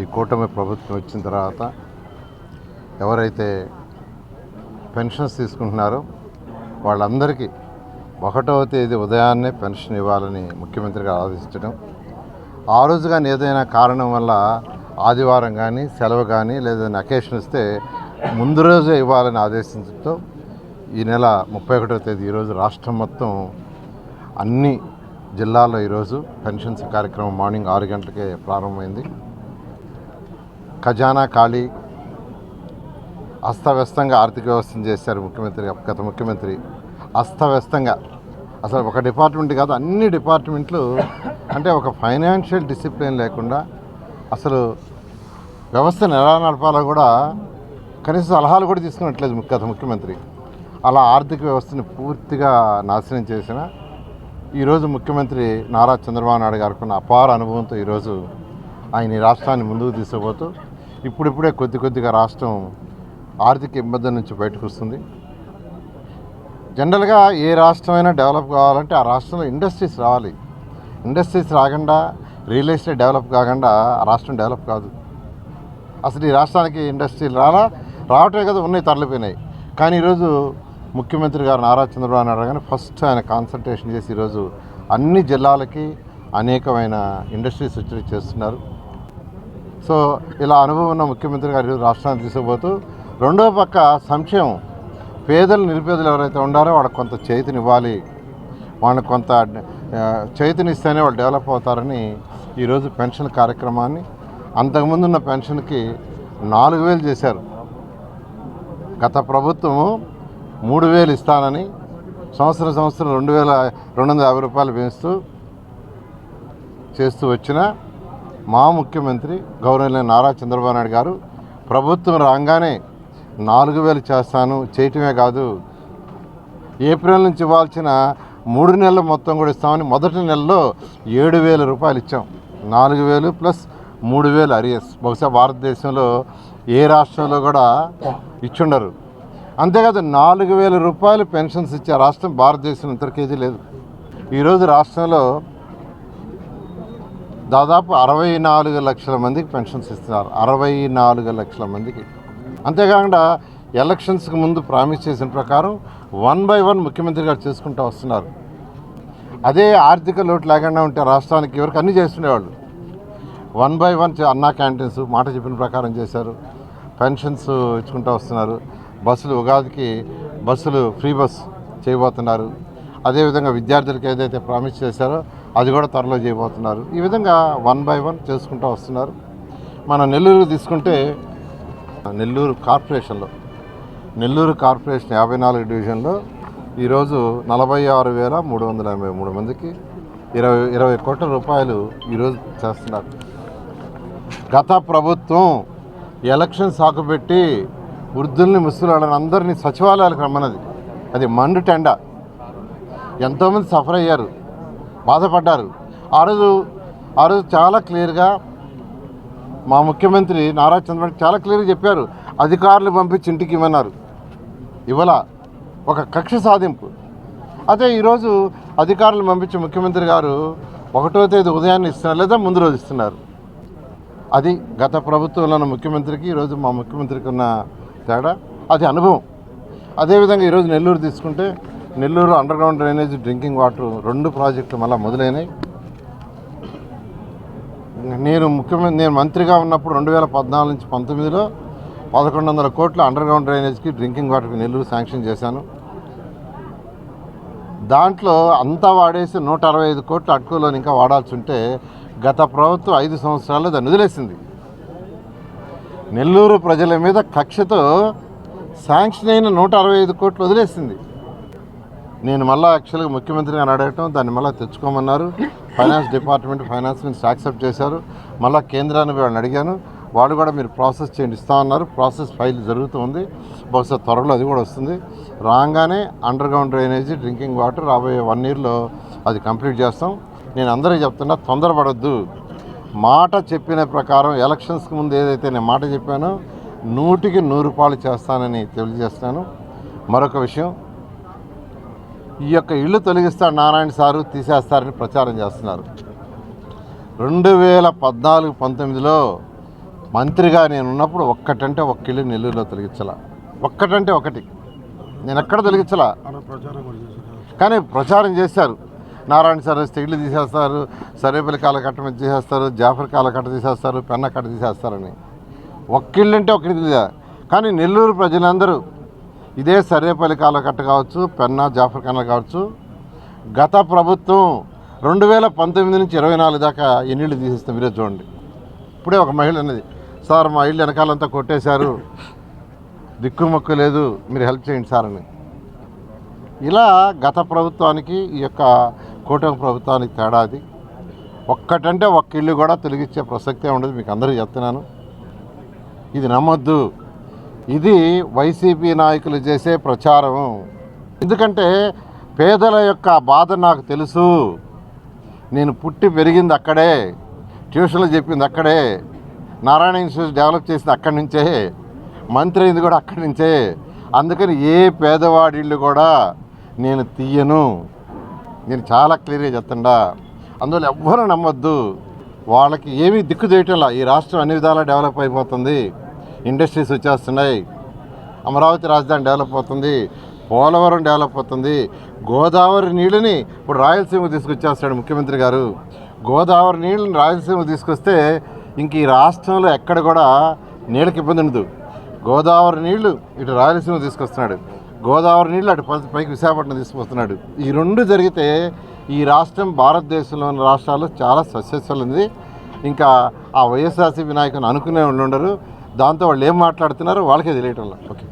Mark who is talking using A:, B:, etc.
A: ఈ కూటమి ప్రభుత్వం వచ్చిన తర్వాత ఎవరైతే పెన్షన్స్ తీసుకుంటున్నారో వాళ్ళందరికీ ఒకటవ తేదీ ఉదయాన్నే పెన్షన్ ఇవ్వాలని ముఖ్యమంత్రి గారు ఆదేశించడం. ఆ రోజు కానీ ఏదైనా కారణం వల్ల ఆదివారం కానీ సెలవు కానీ లేదా అకేషన్ ఇస్తే ముందు రోజే ఇవ్వాలని ఆదేశించడంతో ఈ నెల ముప్పై ఒకటవ తేదీ ఈరోజు రాష్ట్రం మొత్తం అన్ని జిల్లాల్లో ఈరోజు పెన్షన్స్ కార్యక్రమం మార్నింగ్ ఆరు గంటలకే ప్రారంభమైంది. ఖజానా ఖాళీ అస్తవ్యస్తంగా ఆర్థిక వ్యవస్థను చేశారు ముఖ్యమంత్రి గత ముఖ్యమంత్రి. అస్తవ్యస్తంగా. అసలు ఒక డిపార్ట్మెంట్ కాదు అన్ని డిపార్ట్మెంట్లు అంటే ఒక ఫైనాన్షియల్ డిసిప్లిన్ లేకుండా అసలు వ్యవస్థను ఎలా నడపాలో కూడా కనీస సలహాలు కూడా తీసుకున్నట్లేదు గత ముఖ్యమంత్రి. అలా ఆర్థిక వ్యవస్థని పూర్తిగా నాశనం చేసిన ఈరోజు ముఖ్యమంత్రి నారా చంద్రబాబు నాయుడు గారికి ఉన్న అపార అనుభవంతో ఈరోజు ఆయన ఈ రాష్ట్రాన్ని ముందుకు తీసుకుపోతూ ఇప్పుడిప్పుడే కొద్ది కొద్దిగా రాష్ట్రం ఆర్థిక ఇబ్బంది నుంచి బయటకు వస్తుంది. జనరల్గా ఏ రాష్ట్రమైనా డెవలప్ కావాలంటే ఆ రాష్ట్రంలో ఇండస్ట్రీస్ రావాలి. ఇండస్ట్రీస్ రాకుండా రియల్ ఎస్టేట్ డెవలప్ కాకుండా ఆ రాష్ట్రం డెవలప్ కాదు. అసలు ఈ రాష్ట్రానికి ఇండస్ట్రీలు రాలా? రావటమే కదా ఉన్నాయి తరలిపోయినాయి. కానీ ఈరోజు ముఖ్యమంత్రి గారు నారా చంద్రబాబు నాయుడు కానీ ఫస్ట్ ఆయన కాన్సన్ట్రేషన్ చేసి ఈరోజు అన్ని జిల్లాలకి అనేకమైన ఇండస్ట్రీస్ వచ్చి చేస్తున్నారు. సో ఇలా అనుభవం ఉన్న ముఖ్యమంత్రి గారు రాష్ట్రాన్ని తీసుకుపోతూ రెండో పక్క సంక్షేమం. పేదలు నిరుపేదలు ఎవరైతే ఉండారో వాళ్ళకి కొంత చేతినివ్వాలి. వాళ్ళకి కొంత ఆ, చేతినిస్తేనే వాళ్ళు డెవలప్ అవుతారని ఈరోజు పెన్షన్ కార్యక్రమాన్ని అంతకుముందు ఉన్న పెన్షన్కి నాలుగు వేలు చేశారు. గత ప్రభుత్వము మూడు వేలు ఇస్తానని సంవత్సరం సంవత్సరం రెండు వేల రెండు వందల యాభై రూపాయలు పెంచుతూ చేస్తూ వచ్చిన మా ముఖ్యమంత్రి గౌరవనీయ నారా చంద్రబాబు నాయుడు గారు ప్రభుత్వం రాగానే నాలుగు వేలు చేస్తాను చేయటమే కాదు ఏప్రిల్ నుంచి ఇవ్వాల్సిన మూడు నెలలు మొత్తం కూడా ఇస్తామని మొదటి నెలలో ఏడు వేల రూపాయలు ఇచ్చాం. నాలుగు వేలు ప్లస్ మూడు వేలు అరియస్. బహుశా భారతదేశంలో ఏ రాష్ట్రంలో కూడా ఇచ్చుండరు. అంతేకాదు నాలుగు వేల రూపాయలు పెన్షన్స్ ఇచ్చే రాష్ట్రం భారతదేశం ఇంతకేజీ లేదు. ఈరోజు రాష్ట్రంలో దాదాపు అరవై నాలుగు లక్షల మందికి పెన్షన్స్ ఇస్తున్నారు. అరవై నాలుగు లక్షల మందికి. అంతేకాకుండా ఎలక్షన్స్కి ముందు ప్రామిస్ చేసిన ప్రకారం వన్ బై వన్ ముఖ్యమంత్రి గారు చేసుకుంటూ వస్తున్నారు. అదే ఆర్థిక లోటు లేకుండా ఉంటే రాష్ట్రానికి ఎవరికి అన్నీ చేస్తుండేవాళ్ళు. One by one Anna canteens మాట చెప్పిన ప్రకారం చేశారు. పెన్షన్స్ ఇచ్చుకుంటూ వస్తున్నారు. బస్సులు ఉగాదికి బస్సులు ఫ్రీ బస్ చేయబోతున్నారు. అదేవిధంగా విద్యార్థులకు ఏదైతే ప్రామిస్ చేశారో అది కూడా త్వరలో చేయబోతున్నారు. ఈ విధంగా వన్ బై వన్ చేసుకుంటూ వస్తున్నారు. మన నెల్లూరు తీసుకుంటే నెల్లూరు కార్పొరేషన్లో నెల్లూరు కార్పొరేషన్ యాభై నాలుగు డివిజన్లో ఈరోజు నలభై ఆరు వేల మూడు వందల ఎనభై మూడు మందికి ఇరవై ఇరవై కోట్ల రూపాయలు ఈరోజు చేస్తున్నారు. గత ప్రభుత్వం ఎలక్షన్ సాకు పెట్టి వృద్ధుల్ని ముసలాళ్ళని అందరినీ సచివాలయాలకు రమ్మన్నది. అది మండు టెండ. ఎంతోమంది సఫర్ అయ్యారు. బాధపడ్డారు. ఆ రోజు ఆ రోజు చాలా క్లియర్గా మా ముఖ్యమంత్రి నారా చంద్రబాబు చాలా క్లియర్గా చెప్పారు. అధికారులు పంపించి ఇంటికి ఇవ్వన్నారు ఇవాళ ఒక కక్ష సాధింపు. అదే ఈరోజు అధికారులు పంపించి ముఖ్యమంత్రి గారు ఒకటో తేదీ ఉదయాన్నే ఇస్తున్నారు లేదా ముందు రోజు ఇస్తున్నారు. అది గత ప్రభుత్వంలో ఉన్న ముఖ్యమంత్రికి ఈరోజు మా ముఖ్యమంత్రికి ఉన్న తేడా. అది అనుభవం. అదేవిధంగా ఈరోజు నెల్లూరు తీసుకుంటే Nellore underground drainage drinking water రెండు ప్రాజెక్టులు మళ్ళీ మొదలైనాయి. నేను ముఖ్యమంత్రి నేను మంత్రిగా ఉన్నప్పుడు రెండు వేల పద్నాలుగు నుంచి పంతొమ్మిదిలో పదకొండు వందల కోట్ల అండర్ గ్రౌండ్ డ్రైనేజ్కి డ్రింకింగ్ వాటర్కి నెల్లూరు శాంక్షన్ చేశాను. దాంట్లో అంతా వాడేసి నూట అరవై ఐదు కోట్ల అటుకులో ఇంకా వాడాల్సి ఉంటే గత ప్రభుత్వం ఐదు సంవత్సరాల్లో దాన్ని వదిలేసింది. నెల్లూరు ప్రజల మీద కక్షతో శాంక్షన్ అయిన నూట అరవై ఐదు కోట్లు వదిలేసింది. నేను మళ్ళీ యాక్చువల్గా ముఖ్యమంత్రి గారిని అడగటం దాన్ని మళ్ళీ తెచ్చుకోమన్నారు. Finance department finance minister accept చేశారు. మళ్ళీ కేంద్రాన్ని వాళ్ళని అడిగాను. వాళ్ళు కూడా మీరు ప్రాసెస్ చేయండి ఇస్తామన్నారు ప్రాసెస్ ఫైల్ జరుగుతుంది. బహుశా త్వరలో అది కూడా వస్తుంది. రాగానే underground drainage drinking water రాబోయే వన్ ఇయర్లో అది కంప్లీట్ చేస్తాం. నేను అందరికీ చెప్తున్నా తొందరపడద్దు. మాట చెప్పిన ప్రకారం ఎలక్షన్స్కి ముందు ఏదైతే నేను మాట చెప్పానో నూటికి నూరు రూపాయలు చేస్తానని తెలియజేస్తాను మరొక విషయం ఈ యొక్క ఇల్లు తొలగిస్తాడు నారాయణ సారు తీసేస్తారని ప్రచారం చేస్తున్నారు. రెండు వేల పద్నాలుగు పంతొమ్మిదిలో మంత్రిగా నేను ఉన్నప్పుడు ఒక్కటంటే ఒక్క ఇల్లు నెల్లూరులో తొలగించాల. ఒక్కటంటే ఒకటి. నేను ఎక్కడ తొలగించలా కానీ ప్రచారం చేశారు. నారాయణ సార్ వస్తే ఇల్లు తీసేస్తారు సరేపల్లి కాల కట్ట మీద తీసేస్తారు జాఫర్ కాల కట్ట తీసేస్తారు పెన్న కట్ట తీసేస్తారని. ఒక్కిళ్ళు అంటే ఒక్కటి కానీ నెల్లూరు ప్రజలందరూ ఇదే సర్వేపల్లి కాల కట్ట కావచ్చు పెన్నా జాఫర్ ఖానా కావచ్చు. గత ప్రభుత్వం రెండు వేల పంతొమ్మిది నుంచి ఇరవై నాలుగు దాకా ఎన్నిళ్ళు తీసిస్తే తీసేస్తాం మీరే చూడండి. ఇప్పుడే ఒక మహిళ అన్నది సార్ మా ఇల్లు వెనకాలంతా కొట్టేశారు. దిక్కుమొక్కు లేదు. మీరు హెల్ప్ చేయండి సార్ అని. ఇలా గత ప్రభుత్వానికి ఈ యొక్క కూటమి ప్రభుత్వానికి తేడా అది. ఒక్కటంటే ఒక్క ఇల్లు కూడా తొలగించే ప్రసక్తే ఉండదు. మీకు అందరికీ చెప్తున్నాను. ఇది నమ్మొద్దు. ఇది వైసీపీ నాయకులు చేసే ప్రచారం. ఎందుకంటే పేదల యొక్క బాధ నాకు తెలుసు. నేను పుట్టి పెరిగింది అక్కడే ట్యూషన్లు చెప్పింది అక్కడే నారాయణ ఇన్స్టిట్యూట్ డెవలప్ చేసింది అక్కడి నుంచే మంత్రి అయింది కూడా అక్కడి నుంచే. అందుకని ఏ పేదవాడిళ్ళు కూడా నేను తీయను. నేను చాలా క్లియర్గా చెప్తుండా. అందువల్ల ఎవ్వరూ నమ్మొద్దు. వాళ్ళకి ఏమీ దిక్కు చేయటంలా ఈ రాష్ట్రం అన్ని విధాలా డెవలప్ అయిపోతుంది. ఇండస్ట్రీస్ వచ్చేస్తున్నాయి. అమరావతి రాజధాని డెవలప్ అవుతుంది. పోలవరం డెవలప్ అవుతుంది. గోదావరి నీళ్ళని ఇప్పుడు రాయలసీమ తీసుకొచ్చేస్తాడు ముఖ్యమంత్రి గారు. గోదావరి నీళ్ళని రాయలసీమ తీసుకొస్తే ఇంక ఈ రాష్ట్రంలో ఎక్కడ కూడా నీళ్ళకి ఇబ్బంది ఉండదు. గోదావరి నీళ్ళు ఇటు రాయలసీమ తీసుకొస్తున్నాడు. గోదావరి నీళ్ళు అటు పైకి విశాఖపట్నం తీసుకొస్తున్నాడు. ఈ రెండు జరిగితే ఈ రాష్ట్రం భారతదేశంలోని రాష్ట్రాలు చాలా సస్యస్వలింది ఇంకా ఆ వైఎస్ఆర్సీపీ నాయకుని అనుకునే వాళ్ళు ఉండరు దాంతో వాళ్ళు ఏం మాట్లాడుతున్నారో వాళ్ళకే తెలియటం ఓకే.